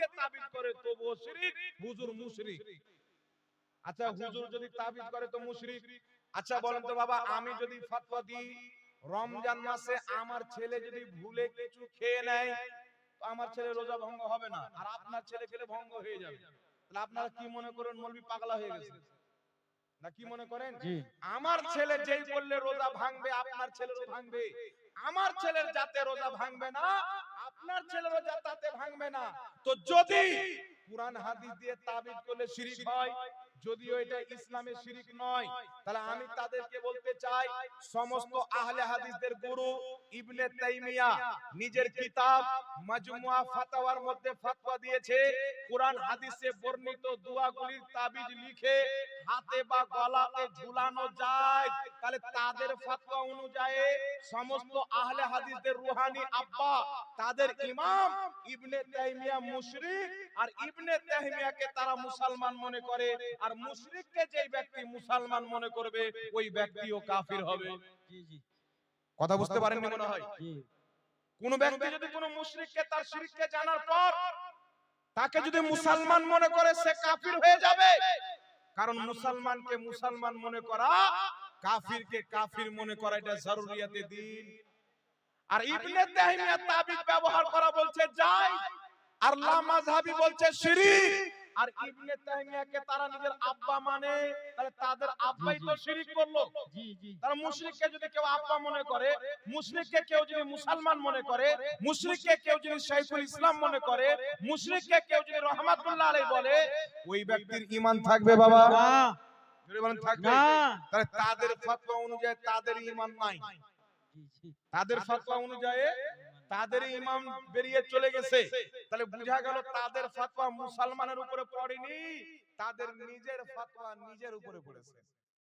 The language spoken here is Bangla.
দিয়ে তাবিজ করে তবুও শিরিক হুজুর মুশরিক। আচ্ছা হুজুর যদি তাবিজ করে তো মুশরিক। আচ্ছা বলেন তো বাবা আমি যদি ফতোয়া দিই রমজান মাসে আমার ছেলে যদি ভুলে কিছু খেয়ে নেয় তো আমার ছেলে রোজা ভঙ্গ হবে না। আর আপনার ছেলে খেলে ভঙ্গ হয়ে যাবে। তাহলে আপনারা কি মনে করেন মলবি পাগলা হয়ে গেছে? না কি মনে করেন? আমার ছেলে যেই বললে রোজা ভাঙবে আপনার ছেলেরও ভাঙবে। আমার ছেলের যাতে রোজা ভাঙবে না আপনার ছেলেরও যাতে ভাঙবে না। তো যদি কুরআন হাদিস দিয়ে তাবিজ করলে শিরিক হয় যদিও এটা ইসলামের শিরিক নয় তাহলে আমি তাদেরকে বলতে চাই সমস্ত আহলে হাদিসদের গুরু ইবনে তাইমিয়া নিজের কিতাব মাজমুয়া ফাতাওয়ার মধ্যে ফতোয়া দিয়েছে। কোরআন হাদিসে বর্ণিত দোয়াগুলির তাবিজ লিখে হাতে বা গলাতে তাদের ফতোয়া অনুযায়ী সমস্ত আহলে হাদিসদের রুহানি আব্বা তাদের ইমাম ইবনে তাইমিয়া মুশরিক। আর ইবনে তাইমিয়াকে তারা মুসলমান মনে করে। আর মুশরিককে যেই ব্যক্তি মুসলমান মনে করবে ওই ব্যক্তিও কাফির হবে। জি জি। কথা বুঝতে পারেননি মনে হয়? জি। কোন ব্যক্তি যদি কোন মুশরিককে তার শিরককে জানার পর তাকে যদি মুসলমান মনে করে সে কাফির হয়ে যাবে। কারণ মুসলমানকে মুসলমান মনে করা কাফিরকে কাফির মনে করা এটা জরুরিয়াতে দিন। আর ইবনে তাইমিয়া তাবিজ ব্যবহার করা বলছে যাই। আর লা মাযহাবি বলছে শিরিক। আর ইবনে তাইমিয়াকে তারা নিজের আব্বা মানে তাহলে তাদের আব্বাই তো শিরিক করল। জি জি। তারা মুশরিককে যদি কেউ আব্বা মনে করে মুশরিককে কেউ যদি মুসলমান মনে করে মুশরিককে কেউ যদি শাইখুল ইসলাম মনে করে মুশরিককে কেউ যদি রহমাতুল্লাহ আলাইহি বলে ওই ব্যক্তির ঈমান থাকবে বাবা। না। তাহলে তাদের ফতোয়া অনুযায়ী তাদের ঈমান নাই। তাদের ফতোয়া অনুযায়ী তাদের ইমাম বেরিয়ে চলে গেছে। তাহলে বোঝা গেল তাদের ফতোয়া মুসলমানের উপরে পড়েনি তাদের নিজের ফতোয়া নিজের উপরে পড়েছে।